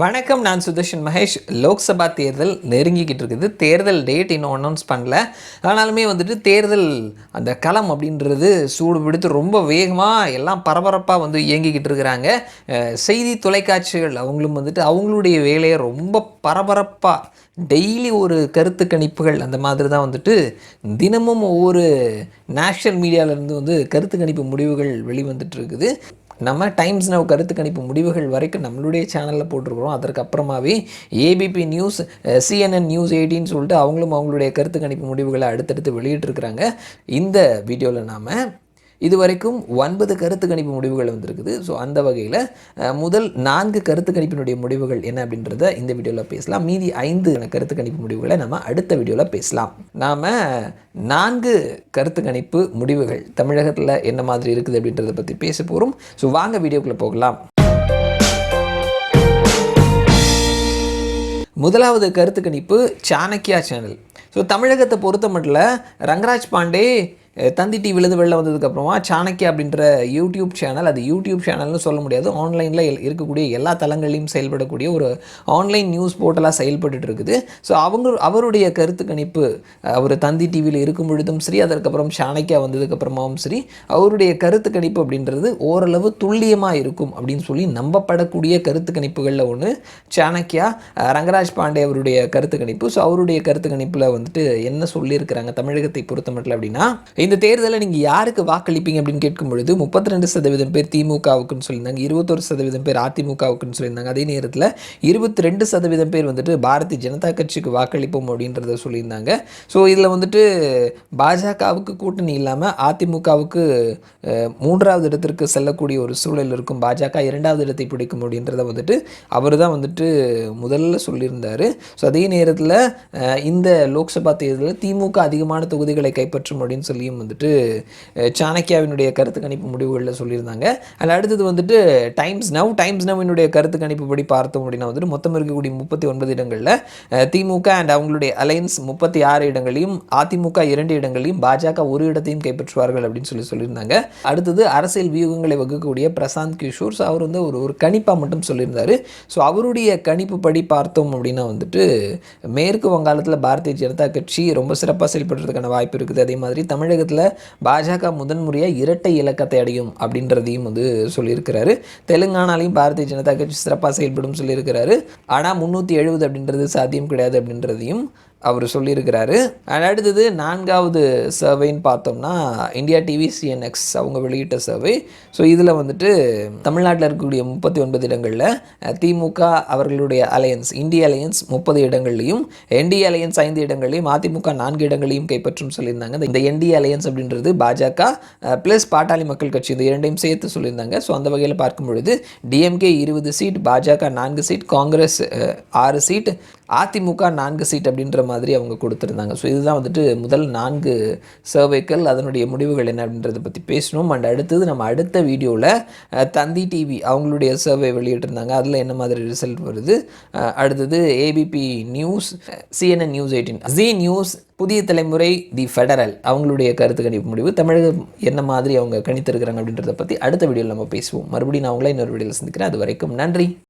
வணக்கம் நான் சுதர்ஷன் மகேஷ். லோக்சபா தேர்தல் நெருங்கிக்கிட்டு இருக்குது. தேர்தல் டேட் இன்னும் அனௌன்ஸ் பண்ணல. ஆனாலுமே வந்துட்டு தேர்தல் அந்த களம் அப்படின்றது சூடு பிடித்து ரொம்ப வேகமாக எல்லாம் பரபரப்பாக வந்து இயங்கிக்கிட்டு இருக்கிறாங்க. செய்தி தொலைக்காட்சிகள் அவங்களும் வந்துட்டு அவங்களுடைய வேலையை ரொம்ப பரபரப்பாக டெய்லி ஒரு கருத்து கணிப்புகள் அந்த மாதிரி தான் வந்துட்டு தினமும் ஒவ்வொரு நேஷ்னல் மீடியாவிலேருந்து வந்து கருத்து கணிப்பு முடிவுகள் வெளிவந்துட்டு இருக்குது. நம்ம டைம்ஸ் நவ் கருத்து கணிப்பு முடிவுகள் வரைக்கும் நம்மளுடைய சேனலில் போட்டிருக்கிறோம். அதற்கப்புறமாவே ஏபிபி நியூஸ் சிஎன்என் நியூஸ் எயிட்டின்னு சொல்லிட்டு அவங்களும் அவங்களுடைய கருத்து கணிப்பு முடிவுகளை அடுத்தடுத்து வெளியிட்டிருக்கிறாங்க. இந்த வீடியோவில் நாம் இதுவரைக்கும் ஒன்பது கருத்து கணிப்பு முடிவுகள் வந்திருக்குது. ஸோ அந்த வகையில் முதல் நான்கு கருத்து கணிப்பினுடைய முடிவுகள் என்ன அப்படின்றத இந்த வீடியோவில் பேசலாம். மீதி ஐந்து கருத்து கணிப்பு முடிவுகளை நம்ம அடுத்த வீடியோவில் பேசலாம். நாம் நான்கு கருத்து கணிப்பு முடிவுகள் தமிழகத்தில் என்ன மாதிரி இருக்குது அப்படின்றத பற்றி பேச போகிறோம் ஸோ வாங்க வீடியோக்குள்ளே போகலாம். முதலாவது கருத்து கணிப்பு சாணக்கியா சேனல். ஸோ தமிழகத்தை பொறுத்த மட்டும் ரங்கராஜ் பாண்டே தந்தி டிவிலேருந்து வெளில வந்ததுக்கப்புறமா சாணக்கியா அப்படின்ற யூடியூப் சேனல் அது யூடியூப் சேனல்னு சொல்ல முடியாது. ஆன்லைனில் இருக்கக்கூடிய எல்லா தளங்களையும் செயல்படக்கூடிய ஒரு ஆன்லைன் நியூஸ் போர்ட்டலாக செயல்பட்டுட்டு இருக்குது. ஸோ அவங்க அவருடைய கருத்து கணிப்பு அவர் தந்தி டிவியில் இருக்கும் பொழுதும் சரி அதற்கப்புறம் சாணக்கியா வந்ததுக்கப்புறமாவும் சரி அவருடைய கருத்து கணிப்பு அப்படின்றது ஓரளவு துல்லியமாக இருக்கும் அப்படின்னு சொல்லி நம்பப்படக்கூடிய கருத்து கணிப்புகளில் ஒன்று சாணக்கியா ரங்கராஜ் பாண்டே அவருடைய கருத்து கணிப்பு. ஸோ அவருடைய கருத்து கணிப்பில் வந்துட்டு என்ன சொல்லியிருக்கிறாங்க தமிழகத்தை பொறுத்த மட்டும் அப்படின்னா இந்த தேர்தலில் நீங்கள் யாருக்கு வாக்களிப்பீங்க அப்படின்னு கேட்கும் பொழுது முப்பத்தி ரெண்டு சதவீதம் பேர் திமுகவுக்குன்னு சொல்லியிருந்தாங்க இருபத்தொரு சதவீதம் பேர் அதிமுகவுக்குன்னு சொல்லியிருந்தாங்க. அதே நேரத்தில் இருபத்தி ரெண்டு சதவீதம் பேர் வந்துட்டு பாரதிய ஜனதா கட்சிக்கு வாக்களிப்போம் அப்படின்றத சொல்லியிருந்தாங்க. ஸோ இதில் வந்துட்டு பாஜகவுக்கு கூட்டணி இல்லாமல் அதிமுகவுக்கு மூன்றாவது இடத்திற்கு செல்லக்கூடிய ஒரு சூழல் இருக்கும். பாஜக இரண்டாவது இடத்தை பிடிக்கும் அப்படின்றத வந்துட்டு அவர் தான் வந்துட்டு முதல்ல சொல்லியிருந்தார். ஸோ அதே நேரத்தில் இந்த லோக்சபா தேர்தலில் திமுக அதிகமான தொகுதிகளை கைப்பற்றும் அப்படின்னு பற்றியும் வந்துட்டு சாணக்கியாவினுடைய கருத்து கணிப்பு முடிவுகளில் சொல்லியிருந்தாங்க. அதில் அடுத்தது வந்துட்டு டைம்ஸ் நவ் டைம்ஸ் நவ்வினுடைய கருத்து கணிப்பு படி பார்த்தோம் அப்படின்னா வந்துட்டு மொத்தம் இருக்கக்கூடிய முப்பத்தி ஒன்பது இடங்களில் திமுக அண்ட் அவங்களுடைய அலையன்ஸ் முப்பத்தி ஆறு இடங்களையும் அதிமுக இரண்டு இடங்களையும் பாஜக ஒரு இடத்தையும் கைப்பற்றுவார்கள் அப்படின்னு சொல்லி சொல்லியிருந்தாங்க. அடுத்தது அரசியல் வியூகங்களை வகுக்கக்கூடிய பிரசாந்த் கிஷோர். ஸோ அவர் வந்து ஒரு ஒரு கணிப்பாக மட்டும் சொல்லியிருந்தார். ஸோ அவருடைய கணிப்பு படி பார்த்தோம் அப்படின்னா வந்துட்டு மேற்கு வங்காளத்தில் பாரதிய ஜனதா கட்சி ரொம்ப சிறப்பாக செயல்படுறதுக்கான வாய்ப்பு இருக்குது. அதே மாதிரி தமிழக தமிழகத்தில் பாஜக முதன்முறையாக இரட்டை இலக்கத்தை அடையும் அப்படின்றதையும் வந்து சொல்லியிருக்கிறாரு. தெலுங்கானாலையும் பாரதிய ஜனதா கட்சி சிறப்பாக செயல்படும் சொல்லியிருக்கிறாரு. ஆனால் முந்நூற்றி எழுபது அப்படின்றது சாத்தியம் கிடையாது அப்படின்றதையும் அவர் சொல்லியிருக்கிறாரு. அண்ட் அடுத்தது நான்காவது சர்வேன்னு பார்த்தோம்னா இந்தியா டிவி சிஎன்எக்ஸ் அவங்க வெளியிட்ட சர்வே ஸோ இதில் வந்துட்டு தமிழ்நாட்டில் இருக்கக்கூடிய முப்பத்தி ஒன்பது இடங்களில் திமுக அவர்களுடைய அலையன்ஸ் இந்திய அலையன்ஸ் முப்பது இடங்கள்லையும் என்டிஏ அலையன்ஸ் ஐந்து இடங்களையும் அதிமுக நான்கு இடங்களையும் கைப்பற்றும் சொல்லியிருந்தாங்க. இந்த என்டிஏ அலையன்ஸ் அப்படின்றது பாஜக ப்ளஸ் பாட்டாளி மக்கள் கட்சி இந்த இரண்டையும் சேர்த்து சொல்லியிருந்தாங்க. ஸோ அந்த வகையில் பார்க்கும் பொழுது டிஎம்கே இருபது சீட் பாஜக நான்கு சீட் காங்கிரஸ் ஆறு சீட் அதிமுக நான்கு சீட் அப்படின்ற மாதிரி அவங்க கொடுத்துருந்தாங்க. ஸோ இதுதான் வந்துட்டு முதல் நான்கு சர்வேக்கள் அதனுடைய முடிவுகள் என்ன அப்படின்றத பற்றி பேசணும். அண்ட் அடுத்தது நம்ம அடுத்த வீடியோவில் தந்தி டிவி அவங்களுடைய சர்வே வெளியிட்டிருந்தாங்க. அதில் என்ன மாதிரி ரிசல்ட் வருது? அடுத்தது ABP news CNN news eighteen G news Puthiya Thalaimurai the federal அவங்களுடைய கருத்து கணிப்பு முடிவு. தமிழகம் என்ன மாதிரி அவங்க கணித்திருக்கிறாங்க அப்படின்றத பற்றி அடுத்த வீடியோவில் நம்ம பேசுவோம். மறுபடியும் நான் உங்களை இன்னொரு வீடியோவில் சந்திக்கிறேன். அது வரைக்கும் நன்றி.